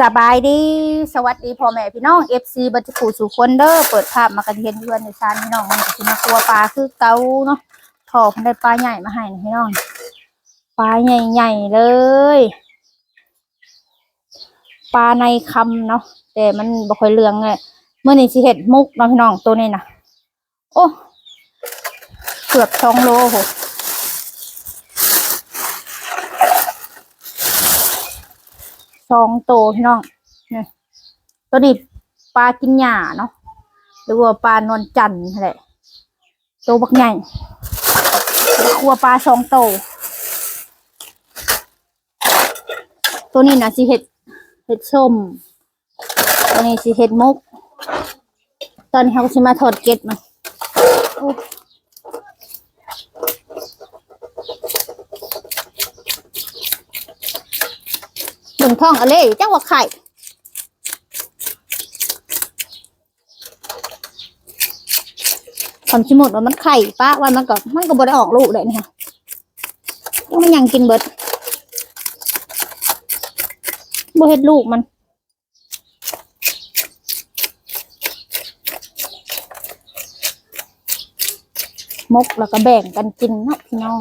สบายดี สวัสดีพ่อแม่พี่น้อง FC บัตรผูสู่คนเด้อเปิดภาพมากระเทียนเพื่อนในชานพี่น้องมันก็สิมาครัวปลาคือเกาเนาะถอกได้ปลาใหญ่มาให้นะพี่น้องปลาใหญ่ๆเลยปลาในคำเนาะแต่มันบ่ค่อยเลืองเลยเมื่อนี้สิเห็ดมุกเนาะพี่น้องตัวนี้นะโอ้เกือบสองโลโห สองโตพี่น้องตัวนี้ปลากินหญ้าเนาะหรือว่าปลานวลจันทร์นั่นแหละตัวบักใหญ่ครัวปลาสองโต ตัวนี้นะสิเห็ดเห็ดส้มตัวนี้สิเห็ดมุก ตอนนี้เขาก็สิมาถอดเก็ดมั นโอ้เบิ่งองอะไรจังว่าไข่ความชิมดว่ามันไข่ป้าวันมันก็มันก็บ่ได้ออกลูกเลยเนี่ยยังมันยังกินเบิดบเฮ็ดลูกมันมกแล้วก็แบ่งกันกินเนาะพี่น้อง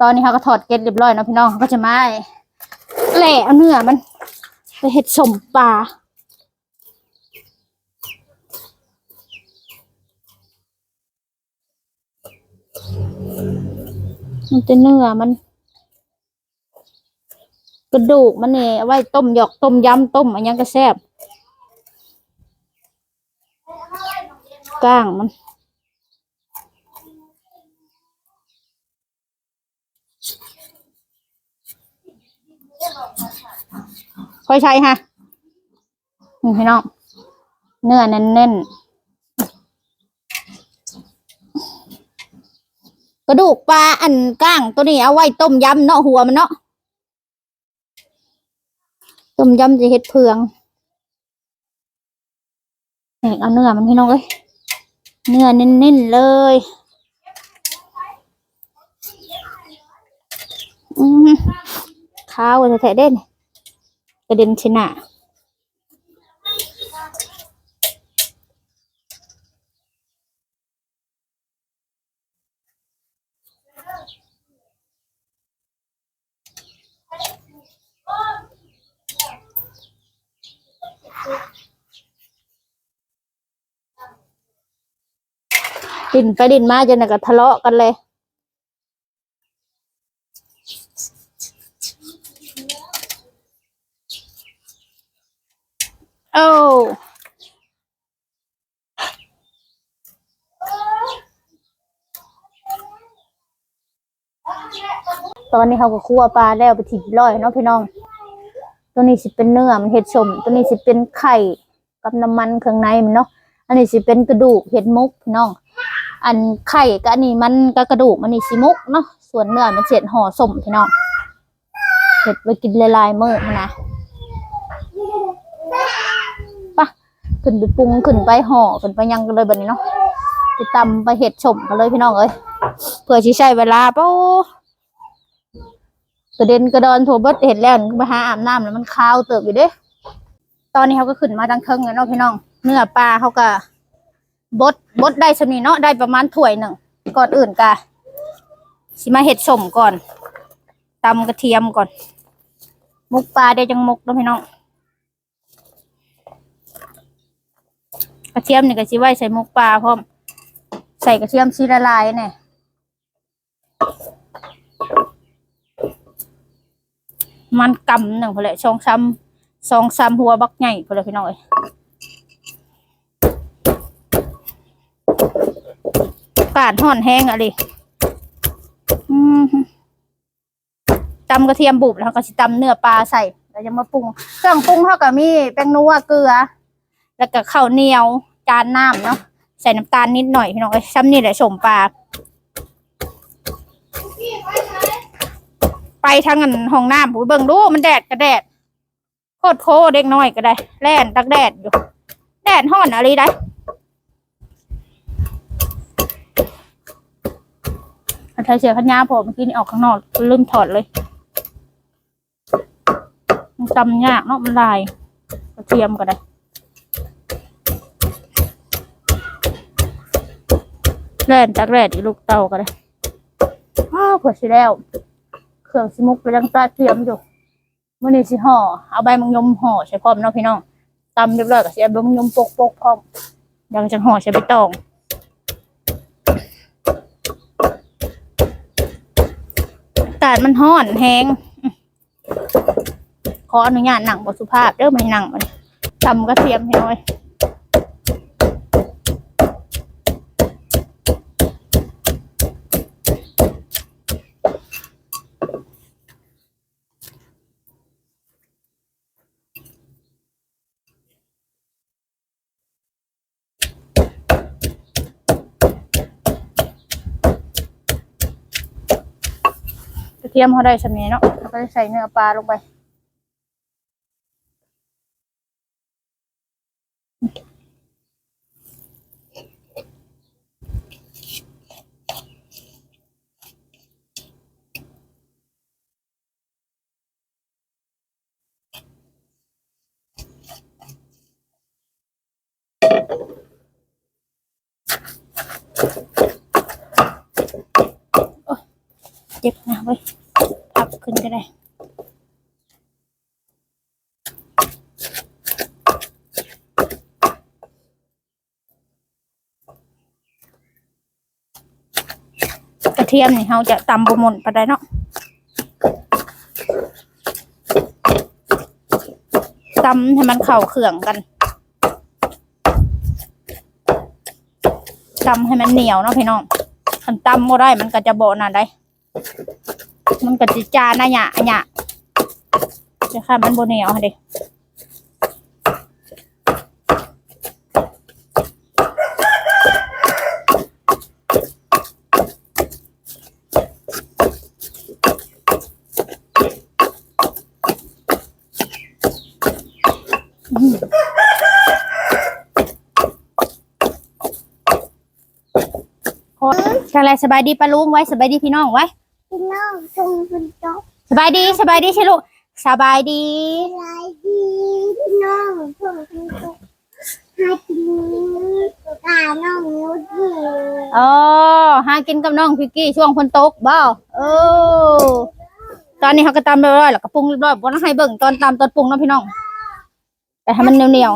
ตอนนี้เขาก็ถอดเกล็ดเรียบร้อยเนาะพี่น้องเขาก็จะมาแหล่เอาเนื้อมันไปเห็ดสมปลามันจะเนื้อมัน กระดูกมันเนี่ยเอาไว้ต้มหยอกต้มยำต้มอันยังก็แซ่บก้างมัน ค่อยใช้ฮะนี่พี่น้อง เนื้อแน่นๆ กระดูกปลาอันก้างตัวนี้เอาไว้ต้มยำเนาะหัวมันเนาะ ต้มยำจะเฮ็ดเพืองนี่เอาเนื้อมันพี่น้องเอ้ย เนื้อเน้นๆเลยอืมข้าวจะแท้ๆเด่น กระเด็นชนะดินไปดินมาจนน่ะก็ทะเลาะกันเลย โอ้ตอนนี้เขาก็คั่วปลาแล้วไปถิ่ร้อยเนาะพี่น้อง ตัวนี้สิเป็นเนื้อมันเห็ดสมตัวนี้สิเป็นไข่กับน้ำมันเครื่องในมันเนาะ อันนี้สิเป็นกระดูกเห็ดมุกพี่น้อง อันไข่กับอันนี้มันกับกระดูกมันนี่สิมุกเนาะ ส่วนเนื้อมันเสียห่อสมพี่น้องเห็ดไปกินละลายๆมื้อมันนะ ปะ ขึ้นไปปรุงขึ้นไปห่อขึ้นไปยังกันเลยแบบนี้เนาะไปตำไปเห็ดชมกันเลยพี่น้องเอ้ยเพื่อที่ใช้เวลาเป้ากระเด็นกระดอนโถเบิดเห็ดแล้วไปหาอาบน้ำแล้วมันคาวเติบอยู่เด้ ตอนนี้เขาก็ขึ้นมาตั้งเทิงแล้วเนาะพี่น้อง เนื้อปลาเขาก็บดบดได้ชนิดเนาะได้ประมาณถ้วยหนึ่งก่อนอื่นกะสิมาเห็ดสมก่อนตำกระเทียมก่อนมุกปลาได้จังมุกเนาะพี่น้อง กระเทียมนี่ก็สิไว้ใส่หมกปลาพร้อมใส่กระเทียมชีละลายเนี่ยมันกำหนึ่งพอแหละสองซ้ำสองซ้ำหัวบักใหญ่พอแหละพี่น้องเอ้ยอากาศห่อนแห้งอะดิอืมตำกระเทียมบุบแล้วก็สิตำเนื้อปลาใส่แล้วจะมาปรุงเครื่องปรุงเท่ากับมีแป้งนัวเกลือ แล้วก็ข้าวเหนียวจานน้ำเนาะใส่น้ำตาลนิดหน่อยพี่น้องไอ้ซ้ำนี่แหละสมปลาไปทางอันห้องน้ำผมเบิ่งดูมันแดดกระแดดโคตรโคเด็กน้อยก็ได้ แล่นตักแดดอยู่ แดดห้อนอะไรได้อันไทยเสียพัญญาผมเมื่อกี้นี่ออกข้างนอกลืมถอดเลยมันตำยากเนาะมันลายกระเทียมก็ได้ แล่นจากแรดอีลูกเต่าก็ได้อ้าวเผื่อสิแล้ว เครื่องสิมุกไปดังตาเทียมอยู่มื่อนี้สิห่อเอาใบมังยมห่อใส่พร้อมเนาะพี่น้องตำเรียบร้อยก็สิเอาใบมังยมโปกโปกๆพร้อมยังจะห่อใส่ใบตองอากาศมันห้อนแห้งขออนุญาตหนังบสุภาพเด้อไม่หนังมันตำกระเทียมให้หน่อย ทียมเขาได้ชำนี้เนาะแล้วก็จะใส่เนื้อปลาลงไปเจ็บนะเว้ย ขึ้นก็ได้กระเทียมนี่เราจะตำบะหมนไปได้เนาะตำให้มันเข้าเครื่องกันตำให้มันเหนียวเนาะพี่น้องคันตำบ่ได้มันก็จะโบน่ะได้ มันก็จะจานะหยะหยะจะค่ะมันโบเหนียวค่ะเด็กทางไรสบายดีปะลุงไว้สบายดีพี่น้องไว้ พี่น้องทรงคุณจ๊อบสบายดีสบายดีใช่ลูกสบายดีลายดีพี่น้องทรงคุณจ๊อบให้กินกาน้องนุชดีอ๋อหากินกับน้องพิกกี้ช่วงคนตกบ่เออตอนนี้เขาก็ตำเรียบร้อยแล้วก็ปรุงเรียบร้อยบ่ต้องให้เบิ่งตอนตำตอนปรุงเนาะพี่น้อง แต่ให้มันเหนียว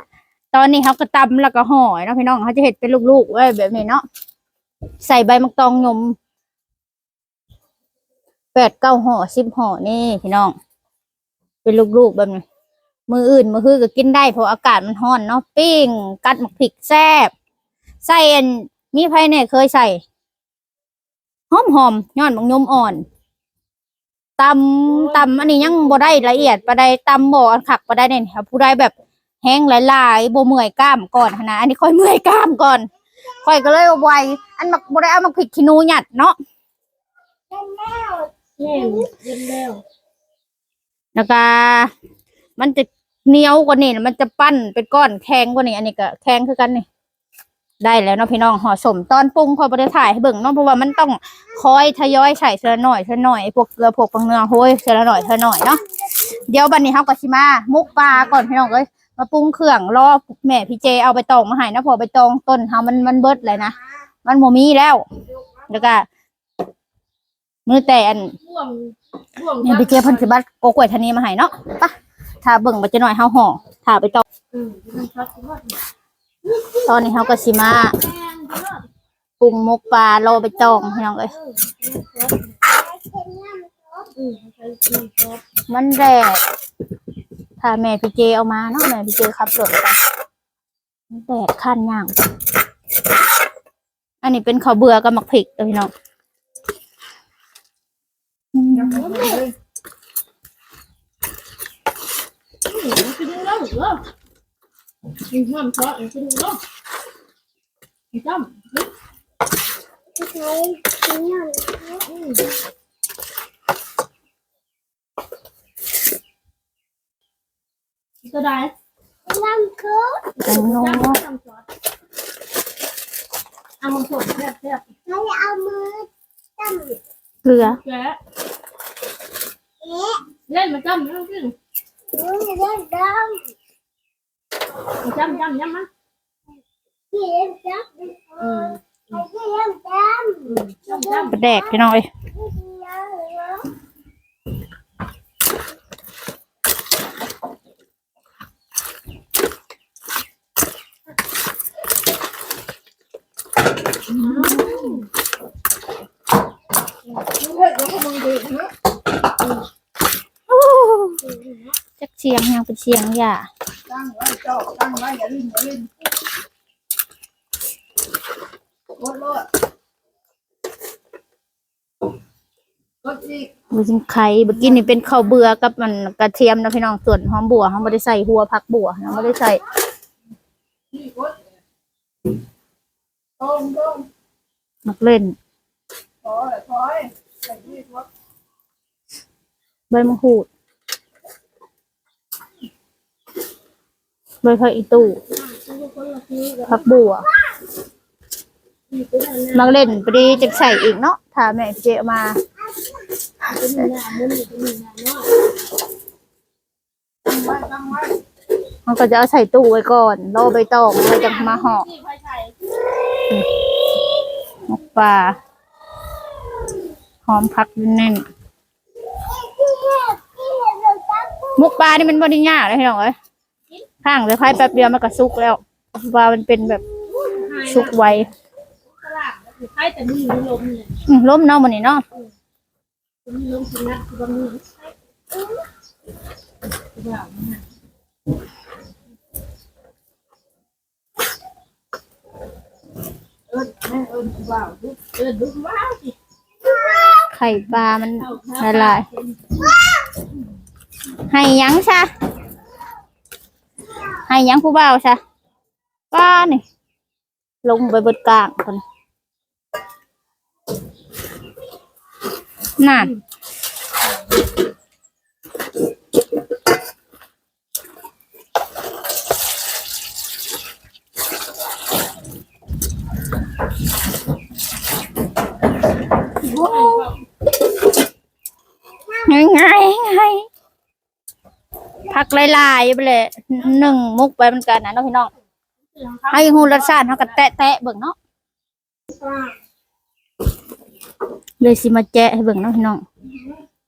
ๆตอนนี้เขาก็ตำแล้วก็ห่อเนาะพี่น้องเขาจะเห็ดเป็นลูกๆไว้แบบนี้เนาะใส่ใบมะตองยม แปดเก้าห่อสิบห่อนี่พี่น้อง เป็นลูกๆแบบนี้มืออื่นมือคือก็กินได้เพราะอากาศมันร้อนเนาะปิ้ง กัดหมักพริกแซ่บใส่อันมีไผเนี่ยเคยใส่หอมหอมย้อนบางยมอ่อนตำตำอันนี้ยังบ่ได้ละเอียดปะได้ตำบ่อันขักปะได้เนี่ยค่ะผู้ใดแบบแห้งหลายๆบ่เมื่อยกล้ามก่อนนะอันนี้ค่อยเมื่อยกล้ามก่อนค่อยก็เลยเอาไวอันมักบ่ได้เอามาพริกขี้นูหยัดเนาะ เล่นกินแล้วแล้วก็มันจะเหนียวกว่านี่มันจะปั้นเป็นก้อนแข็งกว่านี่อันนี้ก็แข็งคือกันนี่ ได้แล้วเนาะพี่น้องห่อสมตอนปรุงพอประเดี๋ยวถ่ายให้เบิ่งเนาะเพราะว่ามันต้องคอยทยอยใส่เท่าหน่อยเท่าหน่อยไอ้พวกเกลือพวกปังเนื้อโห้ยเท่าหน่อยเท่าหน่อยเนาะเดี๋ยวบันนี้เฮาก็สิมามุกปลาก่อนพี่น้องเอ้ยมาปรุงเครื่องรอแม่พี่เจเอาไปตองมาให้นะพอไปตองต้นเฮามันมันเบิดเลยนะมันบ่มีแล้วแล้วก็ มือแต่อันบ่วงบ่วงเนี่ยพี่เจเพิ่นสิบัดโกกล้วยทานีมาให้เนาะไปะถ้าเบิ่งบ่จะหน่อยเฮาห่อถ้าไปตองอืมมันชัดมากตอนนี้เฮาก็สิมาปรุงมุกปลารอไปตองพี่น้องเอ้ยอืมใส่กินจ๊อบมันแดดถ้าแม่พี่เจเอามาเนาะแม่พี่เจขับรถไปมันแดดขั้นย่าง อันนี้เป็นข้าวเบื่อกับหมักพริกเด้อพี่น้อง Tôi đây. Làm cớ. Đừng ngu quá. Ăn một sổ đẹp đẹp. Nó là ăn mưa. Tầm. Cửa. Cửa. นแล้วกินน้ำใช้กินน้ำตัวใด น้ำคือ แตงโม น้ำซอ สเอามาสดแซ่บแซ่บเราจะเอามือจับเกลือแกะเอ๊ะเล่นมาจ้ำน้ำขึ้นมือเล่นดมาจ้ำจ้ำย้ำมั้ยำพี่เล่นจับอืมพี่เล่นจับอืมจ้ำจ้ำกระแดกพี่น้องเอ้ยพี่เล่นเหรอจักเชียงยังเป็นเชียงอย่าตั้งไว้เจ้าตั้งไว้อย่าลืมอย่าลืมกดโลดกดอีกบุญไข่เมื่อกี้นี่เป็นข้าวเบื่อกับมันกระเทียมนะพี่น้องส่วนหอมบัวเขาไม่ได้ใส่หัวผักบัวเราไม่ได้ใส่นี่กดตรงตรงมักเล่นถอยถอยใส่นี่กดใบมะกรูด ใบผักอีตู่ผักบัวมักเล่นพอดีจะใส่อีกเนาะถ้าแม่เจเอามามันก็จะเอาใส่ตู้ไว้ก่อนรอใบตองไว้จะมาห่อที่ไฟใส่หมกปลาหอมผักแน่นพี่เล่นพี่เล่นหมกปลานี่มันบริยากเลยพี่น้องเอ้ย ข้างเลยไพ่แป๊บเดียวมันก็สุกแล้วปลามันเป็นแบบสุกไวตลาดใช่แต่มีอยู่ในลมเนี่ยอืมล้มเนาะมันนี่เนาะมีลมสุนัขคือบะหมี่แบบนั้นเอิ้นแม่เอิ้นผู้บ่าวลูกเออดูว้าวสิไข่ปลามันเอาละลายให้หยังซะให้ห ยังผู้บ่าวซะป้านี่ลงไปบนกลางคนนั่นไงไงไงผั กลายๆไปเลยหนึ่งมุกไปเหมือนกันนะเนาะพี่น้องให้ฮูรสชาติเฮาก็แตะแตะๆเบิ่งเนาะเลยสิมาแจะให้เบิ่งเนาะพี่น้อง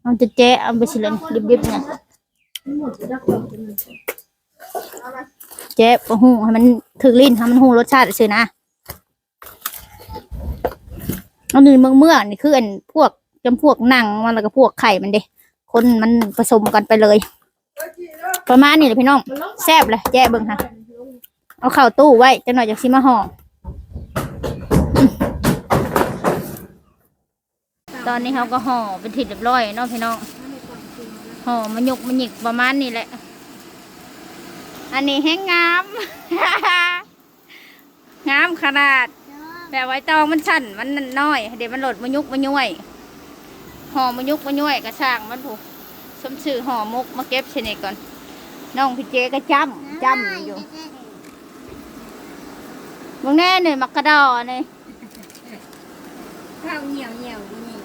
เอาจะแจะเอาไปสิเลยดิบๆเนี่ยหมดจะได้ของเป็นแจะบ่ฮู้ให้มันถึกลิ้นให้มันฮู้รสชาติซื่อนะอันนี้เมืองเมื่อนี่คืออันพวกจำพวกหนังมันแล้วก็พวกไข่มันเด้คนมันผสมกันไปเลย ประมาณนี้แหละพี่น้องแซ่บเลยแจะเบิ่งค่ะ เอาเข้าตู้ไว้จังหน่อยจากสิมาห่อตอนนี้เขาก็ห่อเป็นถิดเรียบร้อยเนาะพี่น้องห่อมันยกมันหยิกประมาณนี้แหละ อันนี้แห้งงามงามขนาดแบบไว้ตองมันสั่นมันน้อย เดี๋ยวมันหลดมันยุกมันย่วยห่อมันยุกมันย่วยกระช่างมันผูก สมชื่อห่อมกมาเก็บเชนิดก่อน น้องพี่เจก็จ้ำจ้ำอยู่บางแน่เนี่ยมักกระดอเนี่ยข้าวเหนียวเหนียวนี่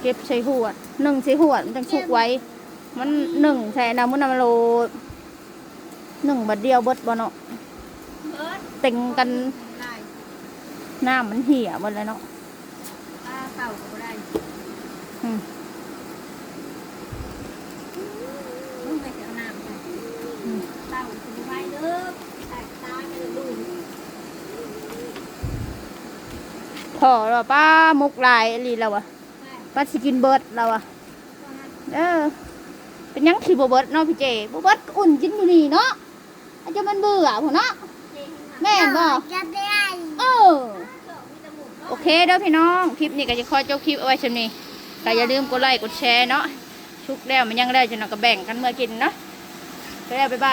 เก็บใส่หัวดหนึ่งใส่หัวดมันจังสุกไว้ มันหนึ่งใส่น้ำมันน้ำโลหนึ่งบัดเดียวเบิดบ่เนาะเบิร์ดเต็งกันได้น้ำมันเหี่ยหมดเลยเนาะปลาเต่า ก็ได้อืมมึงไปเจอน้ำกันเต่าถึงไว้เด้อใส่ตาจะดูพอแล้วป้ามุกลายอหลีแล้วอะป้าสิกินเบิดแล้วอะเออ เป็นหยังขี่บเบิดเนาะพี่เจบเบิดก็อุ่นกินอยู่นี่เนาะอาจจะมันเบื่อพอเนาะแม่นบ่จะได้เออ โอเคเด้อพี่น้อง คลิปนี้ก็จะคอยเจ้าคลิปเอาไว้ชมนี้ ก็อย่าลืมกดไลค์กดแชร์เนาะชุกแล้วมันยังได้จะนำก็แบ่งกันเมื่อกินเนาะไปแล้วบ๊ายบาย